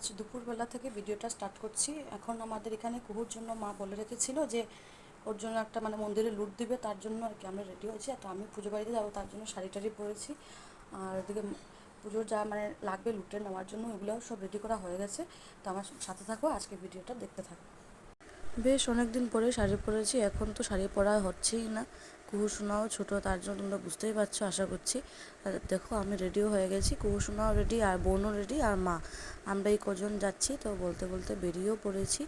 আজ দুপুরবেলা থেকে ভিডিওটা স্টার্ট করছি। এখন আমাদের এখানে কুহুর জন্য মা বলে রেখেছিল যে, ওর জন্য একটা মানে মন্দিরে লুট দিবে, তার জন্য আর কি আমরা রেডি হয়েছি। তো আমি পুজো বাড়িতে যাব, তার জন্য শাড়ি টাড়ি পরেছি। আর এদিকে পুজোর যা মানে লাগবে লুটে নেওয়ার জন্য ওগুলোও সব রেডি করা হয়ে গেছে। তো আমার সাথে থাকো, আজকে ভিডিওটা দেখতে থাকো। বেশ অনেক দিন পরে শাড়ি পরেছি, এখন তো শাড়ি পরা হচ্ছেই না। কুহু সোনাও ছোটো, তার জন্য তোমরা বুঝতেই পারছ, আশা করছি। দেখো, আমি রেডিও হয়ে গেছি। কুহু সোনাও রেডি আর বোনও রেডি আর মা। আমরা এই কজন যাচ্ছি, তো বলতে বলতে বেরিয়েও পড়েছি।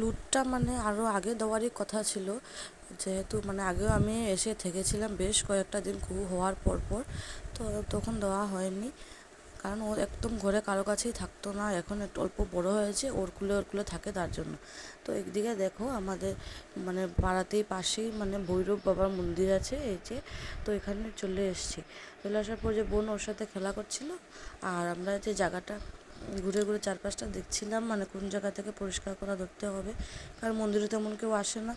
লুটটা মানে আরও আগে দেওয়ারই কথা ছিল। যেহেতু মানে আগেও আমি এসে থেকেছিলাম বেশ কয়েকটা দিন কুহু হওয়ার পর পর তো তখন দেওয়া হয়নি। কারণ ও একদম ঘরে কারও কাছেই থাকতো না, এখন একটু অল্প বড় হয়েছে, ওর কুলে ওর কুলে থাকে তার জন্য। তো একদিকে দেখো আমাদের মানে পাড়াতেই পাশেই মানে ভৈরব বাবার মন্দির আছে, এই যে, তো এখানে চলে এসেছি। চলে আসার পর যে বোন ওর সাথে খেলা করছিল, আর আমরা যে জায়গাটা ঘুরে ঘুরে চারপাশটা দেখছিলাম মানে কোন জায়গা থেকে পরিষ্কার করা ধরতে হবে, কারণ মন্দিরে তেমন কেউ আসে না।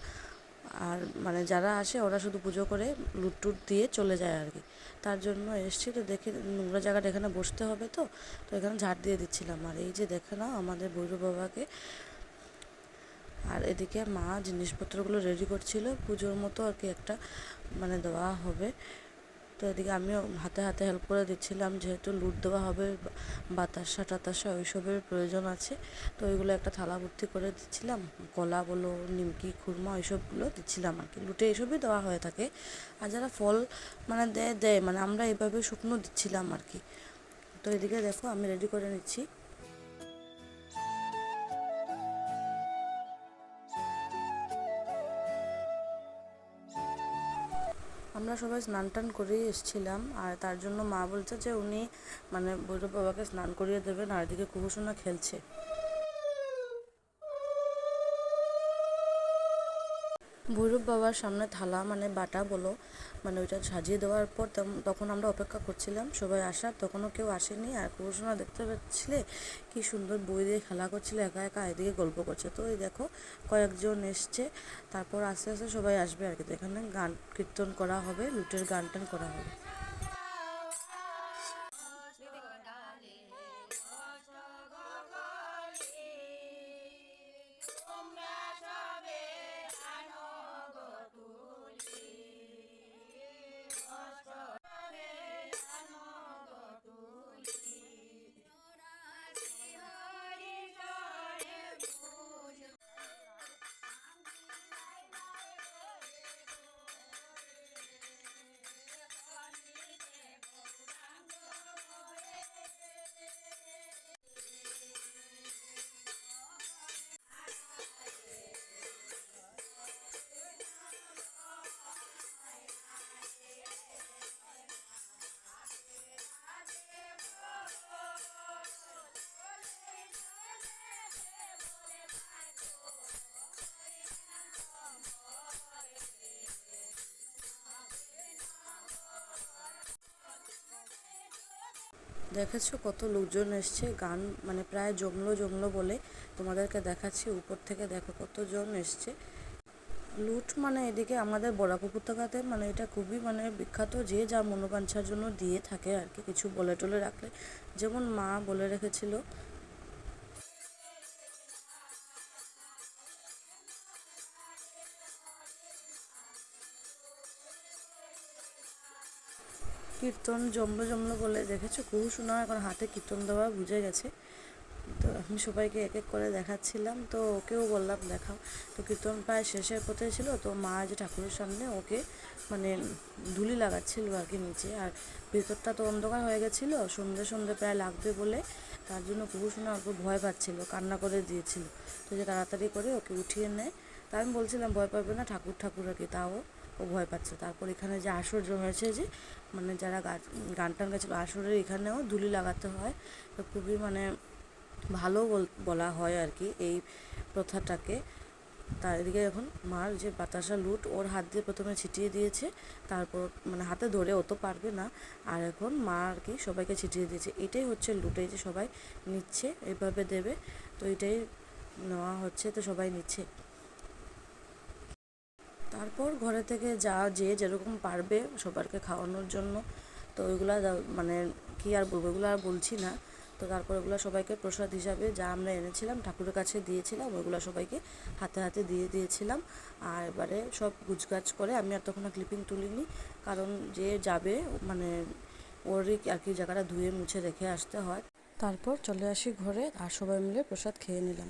আর মানে যারা আসে ওরা শুধু পুজো করে লুটটুট দিয়ে চলে যায় আর কি। তার জন্য এসছি তো দেখে নোংরা জায়গাটা এখানে বসতে হবে তো তো এখানে ঝাড় দিয়ে দিচ্ছিলাম। আর এই যে দেখে নাও আমাদের ভৈরব বাবাকে। আর এদিকে মা জিনিসপত্রগুলো রেডি করছিল, পুজোর মতো আর কি একটা মানে দেওয়া হবে। তো এদিকে আমিও হাতে হাতে হেল্প করে দিচ্ছিলাম, যেহেতু লুট দেওয়া হবে, বাতাসা টাতাসা ওইসবের প্রয়োজন আছে, তো ওইগুলো একটা থালা ভর্তি করে দিচ্ছিলাম, কলা বলো, নিমকি, খুরমা ওইসবগুলো দিচ্ছিলাম আর কি। লুটে এইসবই দেওয়া হয়ে থাকে। আর যারা ফল মানে দেয় দেয় মানে আমরা এইভাবে শুকনো দিচ্ছিলাম আর কি। তো এদিকে দেখো আমি রেডি করে নিচ্ছি। আমরা সবাই স্নান টান করেই এসেছিলাম আর তার জন্য মা বলছে যে উনি মানে ভৈরব বাবাকে স্নান করিয়ে দেবেন আর এদিকে কুহুসোনা খেলছে। ভৈরব বাবার সামনে থালা মানে বাটা বলো মানে ওইটা সাজিয়ে দেওয়ার পর তখন আমরা অপেক্ষা করছিলাম, সবাই আসার তখনও কেউ আসেনি, আর কুকুরসোনা দেখতে পাচ্ছিলে কি সুন্দর বই দিয়ে খেলা করছিল, একা একা এদিকে গল্প করছে। তো ওই দেখো, কয়েকজন এসছে, তারপর আস্তে আস্তে সবাই আসবে আর কি, তো এখানে গান কীর্তন করা হবে, লুটের গান টান করা হবে। দেখেছ কত লোকজন এসছে, গান মানে প্রায় জমলো জমলো বলে তোমাদেরকে দেখাচ্ছি, উপর থেকে দেখো কতজন এসছে। লুট মানে এদিকে আমাদের বরাক উপত্যকাতে মানে এটা খুবই মানে বিখ্যাত, যে যা মনোবাঞ্ছার জন্য দিয়ে থাকে আর কি, কিছু বলে টলে রাখলে। যেমন মা বলে রেখেছিল কীর্তন জমলো জমলো বলে দেখেছ? কুহু শোনা এখন হাতে কীর্তন দেওয়া বুঝে গেছে। তো আমি সবাইকে এক এক করে দেখাচ্ছিলাম, তো ওকেও বললাম দেখাও। তো কীর্তন প্রায় শেষের পথে ছিল, তো মা যে ঠাকুরের সামনে ওকে মানে ধুলি লাগাচ্ছিল আর কি নিচে। আর ভেতরটা তো অন্ধকার হয়ে গেছিল, সন্ধে সন্ধে প্রায় লাগবে বলে তার জন্য শোনা অল্প ভয় পাচ্ছিলো, কান্না করে দিয়েছিল। তো যে তাড়াতাড়ি করে ওকে উঠিয়ে নেয়। তা আমি বলছিলাম, ভয় পাবে না ঠাকুর ঠাকুর আর কি তাও ও ভয় পাচ্ছে। তারপর এখানে যে আসর হয়েছে যে মানে যারা গান টান গেছিল আসরের এখানেও ধুলি লাগাতে হয়। তো খুবই মানে ভালো বল- হয় আর কি এই প্রথাটাকে। তার এদিকে এখন মার যে বাতাসা লুট, ওর হাত দিয়ে প্রথমে ছিটিয়ে দিয়েছে। তারপর মানে হাতে ধরে ও তো পারবে না। আর এখন মা আর কি সবাইকে ছিটিয়ে দিয়েছে। এটাই হচ্ছে লুটে যে সবাই নিচ্ছে এইভাবে দেবে। তো এটাই নেওয়া হচ্ছে, তো সবাই নিচ্ছে। তারপর ঘরে থেকে যা যে যেরকম পারবে সবারকে খাওয়ানোর জন্য। তো ওইগুলা মানে কি আর বলব, ওইগুলো আর বলছি না। তো তারপর ওগুলো সবাইকে প্রসাদ হিসাবে যা আমরা এনেছিলাম, ঠাকুরের কাছে দিয়েছিলাম, ওইগুলো সবাইকে হাতে হাতে দিয়ে দিয়েছিলাম। আর এবারে সব গুছগাছ করে আমি আর তখন ক্লিপিং তুলিনি। কারণ যে যাবে মানে ওরই আর কি জায়গাটা ধুয়ে মুছে রেখে আসতে হয়। তারপর চলে আসি ঘরে আর সবাই মিলে প্রসাদ খেয়ে নিলাম।